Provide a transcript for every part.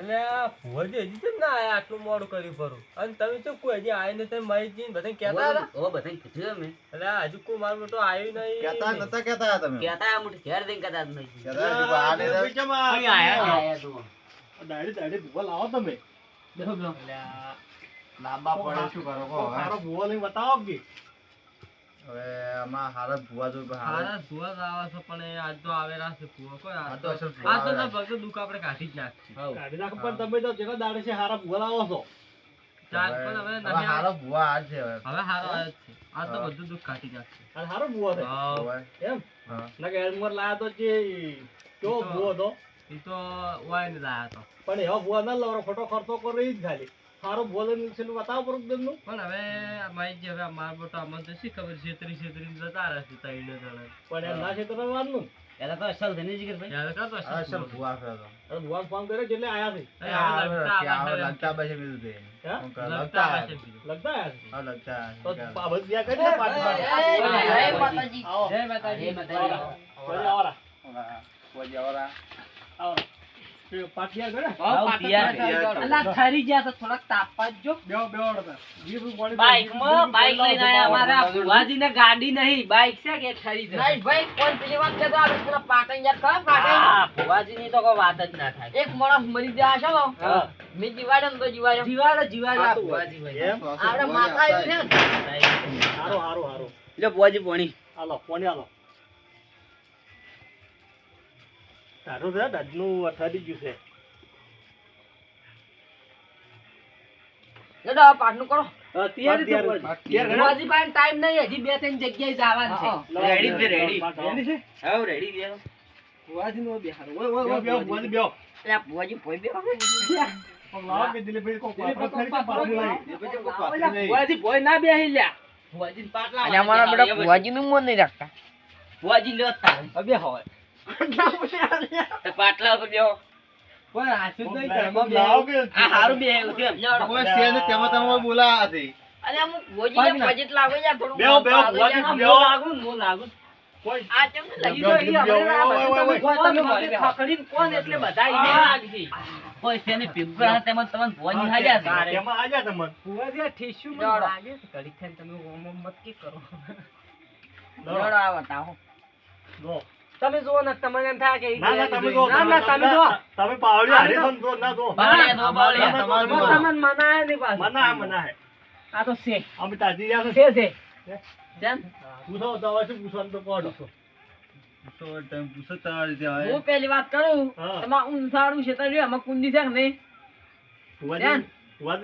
એટલે આ ભુવાજી હજી કેમ ના આયા? આટલું મોડું કર્યું ફરું. અને તમે તો કોઈ હજી આવીને તમે મરી જઈને બધા કહેતા હતા? ઓ બધા કીધું અમે એટલે હજુ કોઈ મારું મોટું આવ્યું નહીં. કહેતા નતા કહેતા તમે. કહેતા આ મોટી ઘેર દઈને કહેતા જ નહીં કહેતા કે આ કેમ આયા આયા તું. દાડી દાડી ભૂવા લાવો તમે. લાંબા પડે શું કરો કો મારો ભૂવો લઈને બતાવો કે. હવે આમાં ભૂવા જો હારા ભુવા જ આવે છે પણ આજ તો આવેલા છે ભુવા. કોઈ આ તો અસલ આ તો ના ભગત દુઃખ આપણે કાઢી જ નાખીએ. કાઢી નાખો પણ તમે તો જેનો દાડે છે હારા ભૂવા લાવો છો. ચાલ પણ હવે હવે હારો ભૂવા આ છે હવે. હવે હારો આવ્યો છે. આ તો હા. બધું દુઃખ કાઢી નાખશે અને હારો ભૂવો છે. એમ? હા. ના કે લાયા તો જે તો- ભૂવો હતો? એ તો વાઈને જાય તો પણ એવા ભૂવા ના લાવો ખોટો ખર્ચો કરી જ ખાલી સારો લઈને છેલ્લું બતાવો પડું નું પણ હવે મારી જે હવે માર મોટો અમને તો શી ખબર છેતરી છેતરી જતા રહેશે તઈને જણા પણ એમ ના છે તો રવાનું પેલા તો અસલ થઈને જીગર ભાઈ. કરતો હશે અસલ ભુવા. છે તો. અરે ભૂવા ફોન કર્યો જેટલે આયા છે એ આ લગતા કે આવે, આવે લગતા તે. કરે? લગતા. છે બીજું. હા, લગતા. તો શું કરે? કરી દે પાટી પાટી. જય માતાજી. જય માતાજી. જય માતાજી. ઓરા ઓરા ઓલા, ગાડી નહીં બાઈક છે કે ઠરી જશે નહીં ભાઈ કોણ પેલી વાત કહેતો આપણે પેલા પાટણ યાદ કરો પાટણ? હા ભુવાજીની તો કોઈ વાત જ ના થાય. એક માણસ મરી ગયા છે ને મેં જીવાડ્યો ને તો જીવાડ્યો જીવાડો જીવાડો. હા, આ ભુવાજી ભાઈ. એમ? આપણે માતા ને? હારો હારો પોણી. હાલો પોણી હાલો. તારું છે દાદનું અઠાડી ગયું છે લેડો આ પાટનું કરો ભુવાજી. ભુવાજી ટાઈમ નહીં હજી બે ત્રણ જગ્યાએ જવાનું છે રેડી છે, રેડી. રેડી છે હઉ, રેડી છે. ભુવાજીનો બેહારો. ઓય, ઓય, ઓય, બેહો બેહો ભુવાજી. ભુવાજી એટલે બુઆજી પોઈ બેહો. પણ લાવો કે દિલીપભાઈ કે? એ પછી કોઈ નહીં. ભુવાજી ભોય ના બેહી લ્યા ભુવાજીને પાટલા અને અમારા બેટા ભુવાજીનું મન નહીં રાખતા બુઆજી લ્યો તારે. હવે હોય પાટલા ઉપર બેહો. તેમાં મત કે કરો. તમે જુઓ ને તમને એમ થાય કે ના ના તમે જુઓ ના ના તમે જો તમે પાવડિયા હારી છો ના જુઓ બાવળિયા તો બાવળિયા. ના, તમારું ના. તમને મનાય નહીં પાછું. મના મના હે આ તો છે અમે તાજી રહ્યા છે છે જન પૂછો તો શું પૂછવાનું હવે. હું પેલી વાત કરું. એમાં છે તો રહ્યું, એમાં કુંડી છે કે નહીં ભુવાજી ધ્યાન.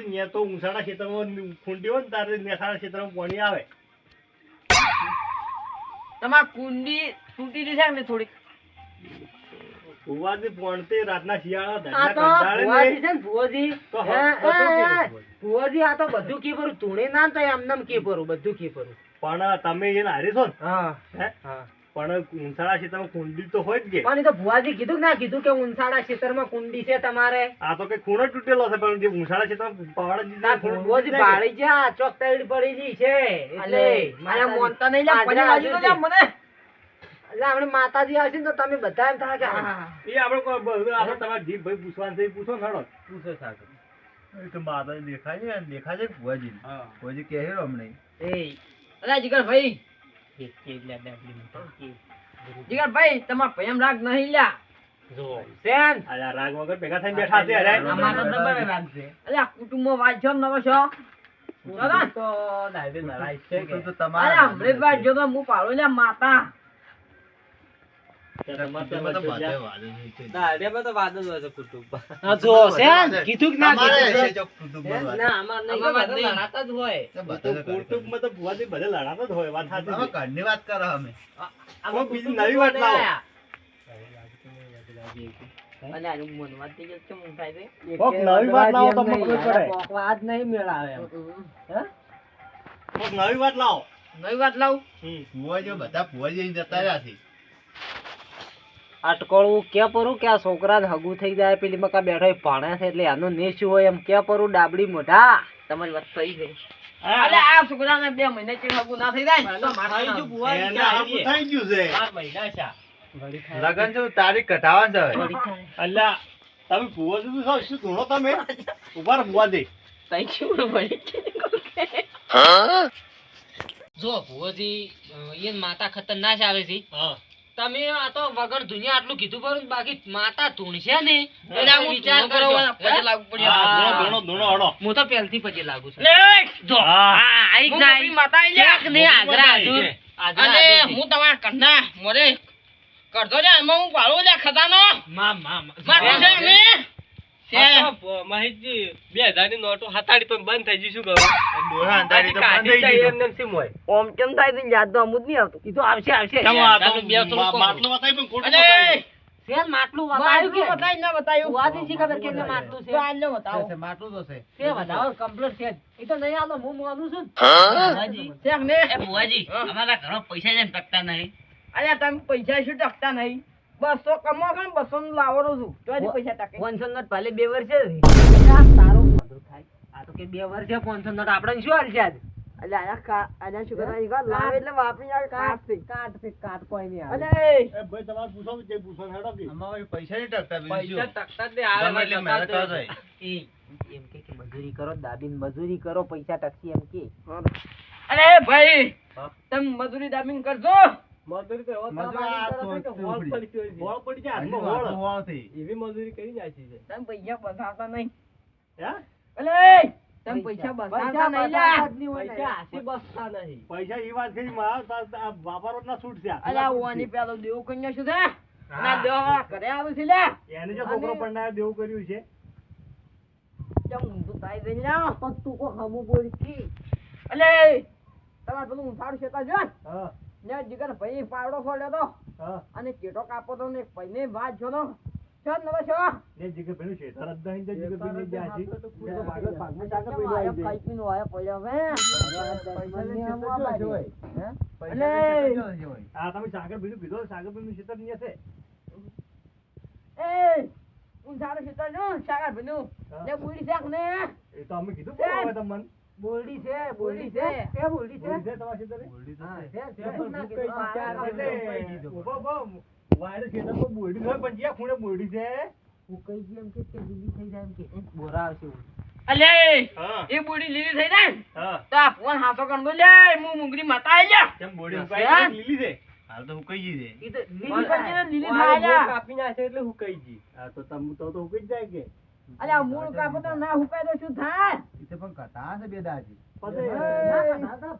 ન્યા તો ખેતરમાં ખૂંટી હોય ને તારે નેસાડા ખેતરમાં પાણી આવે તમારે કુંડી તૂટી છે ને થોડીક. ભુવાજી પોણતે રાતના શિયાળા ધંધા કંટાળે ભુવાજી ભુવાજી. આ તો બધું કી પરું તુણે ના તો એમને કી પરું બધું કી પરું પણ તમે એને હારી છો ને? હા હે? હા. પણ ઊંસાડા ખેતરમાં કુંડી તો હોય જ કે. પણ એ તો ભુવાજી કીધું કે ના કીધું કે ઉનસાડા ખેતરમાં કુંડી છે તમારે? આ તો કઈ ખૂણો તૂટેલો છે પણ જે ઊંસાડા ખેતરમાં ના પવાડા ભુવાજી બાળી જા ચોક સાઈડ પડી ગઈ છે એટલે અરે મોનતા નહીં જા મને. એટલે આપણે માતાજી આવશે તો તમે બધા એમ થાય કે હા, એ આપણે આપણે તમારે જીભ ભાઈ પૂછવાનું છે પૂછો ખરો પૂછો સાગર. એ તો માતા દેખાય છે ને, દેખાય છે ભુવાજી. ભુવાજી કહે છે હમણાં. એ અરે જીગર ભાઈ કે- કે લે ડાબલી મોટી, કે. જીગર ભાઈ તમાર પ્રેમ રાગ નહીં લ્યા. જો. શેન અરે આ રાગ વગર ભેગા થઈને બેઠા છે અરે. અમારો દબાવે રાખશે અરે આ કુટુંબમાં વાંચો ને નવો છો? તો તમારા જો હું પાડો લ્યા માતા. નવી વાત લાવો? નવી વાત લાવો તો મને ખબર પડે. વાત નહીં મેળાવે નવી વાત લાવો. નવી વાત લાવું? હમ. બધા ભુવાજી જઈને જતા રહ્યા છે. અટકળવું ક્યાં પરું કે આ છોકરા હગું થઈ જાય પેલી મકા બેઠો એ ભાણે છે એટલે આનું નેશું હોય એમ ક્યાં પરું ડાબડી મોઢા. તમારી વાત થઈ ગઈ. અરે આ છોકરાને બે મહિના હગું ના થઈ જાય? ને થઈ ગયું છે. લગન છે તારીખ કઢાવવાની છે. અલ્યા તમે ભૂવો છો શું ધૂણો તમે? ઊભા ભૂવા દે વળી જો ભુવોજી એ માતા ખતરનાક આવે છે. હા. તમે આ તો વગર દુનિયા આટલું કીધું પરું બાકી માતા ધૂણ છે ને એટલે હું વિચાર કરો કરજો. લાગુ પડી. ધૂણો ધૂણો હડો. હું તો પહેલથી પછી લાગુ છું. લે, જો હા. આઈ ના માતા આઈ લ્યા. ને હાજરા મોટી અને હું તમારા કન્ના મોરે કરજો ને એમાં હું પાડું લ્યા ખજાનો. મા મા મા પણ મા- અમારા ઘરમાં પૈસા જેમ ટકતા નહીં. અલ્યા તમે પૈસા શું ટકતા નહીં? બસો કમો ને બસો નું લાવવાનો છું? તો જ પૈસા ટકે પાંચસો નોટ ભલે બે વર્ષે તારો થાય. આ તો કે બે વર્ષે પાંચસો નોટ આપણે શું હાલ છે આજ? અલ્યા આયા કા આયા શું કરવાની? કહો લાવે એટલે વાપરી આવે કાટથી કાટથી કાટ કોઈ નહીં અલે એ. ભાઈ તમારે પૂછો જે પૂછો હેડો કે. આમાં પૈસા નહીં ટકતા બીજું પૈસા ટકતા જ નહીં, આવે ગમે માં એટલી ટકા મહેનત જ કરો નહીં. એ એમ કે કે મજૂરી કરો દાબીન મજૂરી કરો પૈસા ટકશી એમ કે. અરે ભાઈ તમ તમે મજૂરી દાબીન કરજો. મજૂરી તો એવો છે કે હોળ ઉપડી. પડી ગઈ છે. હોળ પડી જાય હજુ હાથમાં હોળ. હાથમાં હોળ. થઈ. એવી મજૂરી કરી નાખી છે. તમે પૈસા બસાવતા નહીં. હે? તમે પૈસા. બસાવતા નહીં પૈસા હાથી બસતા નહીં. પૈસા ઈ વાત કરી માં આ- આ ના છૂટ છે અલ્યા ઓની પેલો દેવ કન્યા શું છે ના દેવ વાળા આવે છે લ્યા એને જે છોકરો પણ દેવું કર્યું છે. તું કો હમુ બોલી કી અલે તમારે પેલું જો હા. ને જીગર ભાઈ પાવડો ફોડ્યો તો હા. અને ચેટો કાપો તો ને ભાઈને વાત જો તો છો નવો છો. ને જીગર પેલું છે જ નહીં જે જીગર પેલી જે આછી. તો ભાગત ભાગમાં પેલી આયો આવી ખાઈ પીને આયો પડ્યો હવે. ટકતા આ બાજુ. હે? હા? તમે સાગર પીધું પીધો સાગર પીનું શેતર નહીં છે. એ ઊંઘાડું છે તો જો સાગર ભીનું ને બુડી શાક ને. એ તો અમે કીધું કે હવે તમને. બોલડી છે બોલડી બોલડી છે. કે બોલડી છે? બોલી છે તમારા શેતરે? બોલડી તો છે. છે ના શેતરમાં બોયડી હોય પણ જ્યાં ખૂણે બોલડી છે. હું કઈ ગયું એમ કે તે લીલી થઈ જાય એમ કે. બોરા આવશે અલે એ બોડી લીલી થઈ જાય તો આ ફોન હાથો કરતો લે હું મુંગરી માતા આવી લ્યા કેમ બોડી. ઉકાઈ લીલી છે? હાલ તો હુકાઈ ગઈ છે. ઈ લીલી લીલી કરી લીલી થાય કાપી નાખે એટલે હુકાઈ ગઈ. આ તો તમ તો તો ઉકાઈ જાય કે? અલે આ મૂળ કાપો તો ના હુકાય તો શું થાય ઈ પણ કથા છે બે દાજી. પછી ના કઢાતા,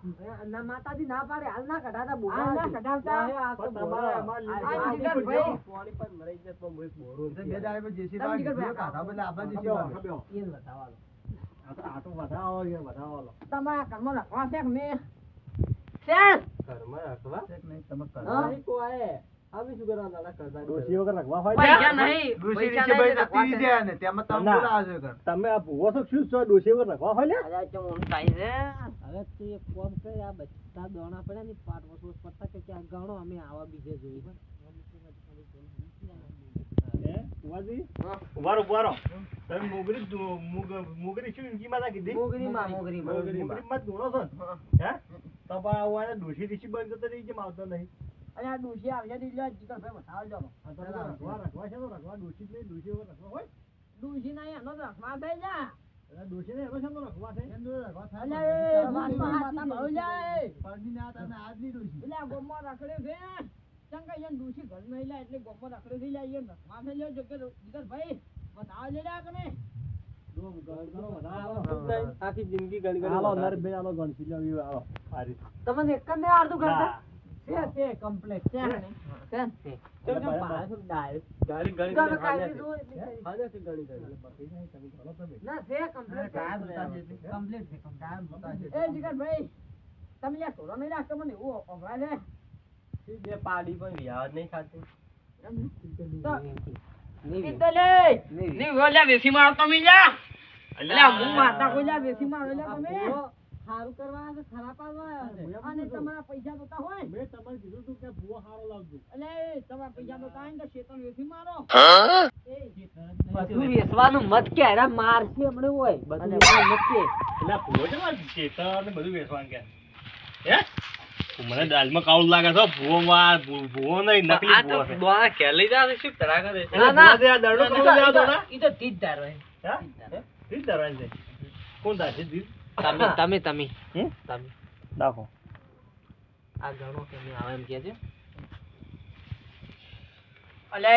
ના માતાજી ના પાડે હાલ ના કઢાતા બોરા ના કઢાવતા. તો તમારે બોરા. આમાં આ- આ આ જીગર જીગર ભાઈ. પાણી પર મરાઈ જાય પણ મોં એક બોરો ઈ તો બે છે. દાડી પર જેસી તમે બાર નીકળ કીધું, બે. કાઢા બદલે આબા જેસી ખબ્યો, બાર. ખબ્યો. ઈ બતાવવાનું. આ તો આ તો વધાવો છે વધાવો તમારા ઘરમાં લખવા છે મેં છે ઘરમાં રાખવા છે કે નહીં? તમે શું કરતા વગર રાખવા હોય પૈસા નહીં ભાઈ તેમાં તમે ના. બોલાવો છો તમે આ ભૂવો છો શું છો ડોશી વગર રાખવા હોય ને અલ્યા ચમ ઊંઘ થાય છે? હવે તું એક કામ કર આ બધા દોણા પડ્યા ને પાટ વસવસ પડતા કે ગણો અમે આવા બીજે જોઈ. ઉભારો ઉભારો તમે મોગરી મુગ- મોગરી શું કીધી? મોગરીમાં મોગરીમાં. મોગરીમાં. જ ધૂણો છો? હે? તો પણ આ ડોસી બંધ થતો રહી જેમ આવતો નહીં. અલ્યા ડોશી આવ્યા તો લ્યો જીગર ભાઈ બતાવો જો આ તો રાખવા રાખવા છે તો રાખવા ડોશી નહીં ડોશી રાખવા હોય ડોશી નહીં એનો રખવા થઈ જા ડોશી ને એનો છે ને રાખવા છે એમ થાય. અલ્યા એ તમારી વાતમાં હાથ ના ભરો લ્યા એ. પરદી ના હતા આજની ડોશી. એટલે આ રખડે છે ચંગા યન ડોશી ઘર નહીં લ્યા એટલે ગોમમાં રખડે થઈ જાય યન રખવા થઈ લ્યો જો કે જીગર ભાઈ બતાવો લે લ્યા કને આખી જિંદગી ગણી ગણી હાલો વધારે. નરબેન ગણસી લ્યો ઈ હાલો આ રીતે. તમને એક જ ને અડધું કરતા. છે છે કમ્પ્લીટ છે ને? છે. કેમ. પાછું ગાડી છે. એટલે. ના કમ્પ્લીટ એટલે. કમ્પ્લીટ એ તમે યાર નહીં રાખતો મને એવું પાડી પણ નહીં ખાતી તો નહીં. ઈ તો લે નહીં. ની ઓલ્યા વેસી મારો તમે લ્યા હું માતા કોઈ વેસી મારો લ્યા તમે? સારું કરવા આવે છે, ખરાબ આવે અને તમારા પૈસા જોતા હોય મેં તમને કીધું તું કે ભૂવો સારો લાવજો એટલે તમારા પૈસા જોતા હોય ને શેતન વેસી મારો. બધું વેચવાનું મત કે એના મારશે હમણે હોય. બધું મત કે એટલે ભૂવો છે ને ચેતર બધું વેચવાનું કે. હે? મને દાલમાં કાળું લાગે છે ભૂવો માં ભૂવો નહીં નકલી ભૂવો તો છે. દોણા લઈ જાવ શું તરા કરે છે? ના, ના. ભૂવો છે, આ દરડો કાળું લેવા દો ઈ તો તીજ ધારો હે. તીજ ધરવાની છે. કોણ ધારશે તીજ? તમે તમે તમે. હે? તમે. દાખો. આ ગણો કે મે આવે એમ કે છે. અલે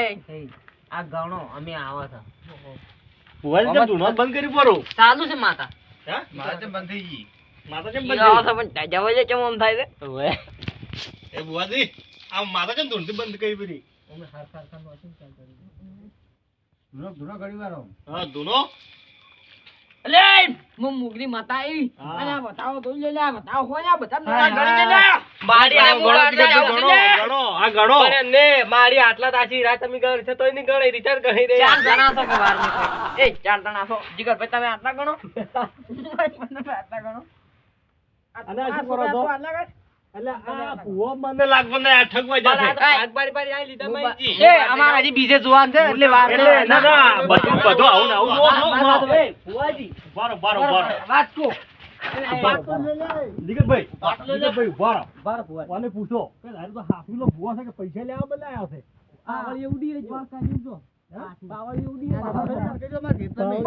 આ ગણો અમે આવા હતા. ભૂવાજી કેમ ધૂણો બંધ કરી પડો? ચાલુ છે માતા. હા? મારે તો બંધ થઈ ગઈ? માતા કેમ બંધ થઈ પણ જવા કેમ આમ થાય છે? ઓય એ ભૂવાજી આ માતા કેમ ધૂણથી બંધ કરી પડી? અમે હાર હાર કામ નો શું ચાલ કરી ધૂનો ધૂનો ઘડી વાર હા ધૂનો અલે હું મુગરી માતા આવી અને આ બતાવો તો લે લે આ બતાવો હોય આ બધા ગણી લે મારી આ ગણો, ગણો, આ ગણો. પણ ને મારી આટલા તાજી રાત તમે ગણ છે તોય નહીં ગણે રિચાર્જ ગણી દે ચાર જણા તો કે વાર નહીં એ ચાર જણા છો જીગર ભાઈ તમે આટલા ગણો? આટલા ગણો. અને આ કરો તો. આટલા ગણ. બીજે જોવાન છે એટલે ના ના બધું બધું આવું આવું. ના. ના. વાત. પૂછો? કે હારે તો હાફીનો ભૂવો છે કે પૈસા લેવા ઉડી રહી છે. તમે-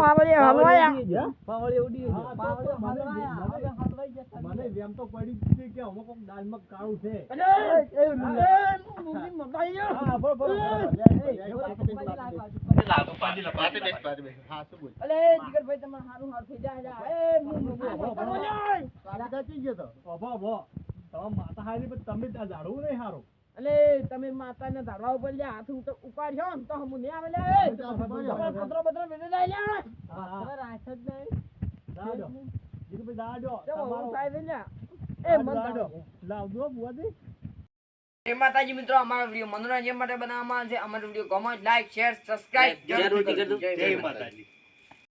માતા હારું તમે ત્યાં ઝાડવું નહીં હારું અલે તમે માતાને ધારવા ઉપર લે હાથ ઉપાડ્યો ને તો હું નહીં આવે લે એ, તમારે પત્રો બત્રો મેળવી લે હા, હા. તમારે રાખ જ નહીં. જીતુભાઈ, દાડો. તમારો- સાહેબ ને એ મન દાડો. ધારો. લાવજો, બુવાજી એ માતાજી મિત્રો અમારો વીડિયો મનોરંજન માટે બનાવવામાં આવે છે અમારો વીડિયો ગમે લાઈક શેર સબસ્ક્રાઇબ જરૂરથી કરજો. જય માતાજી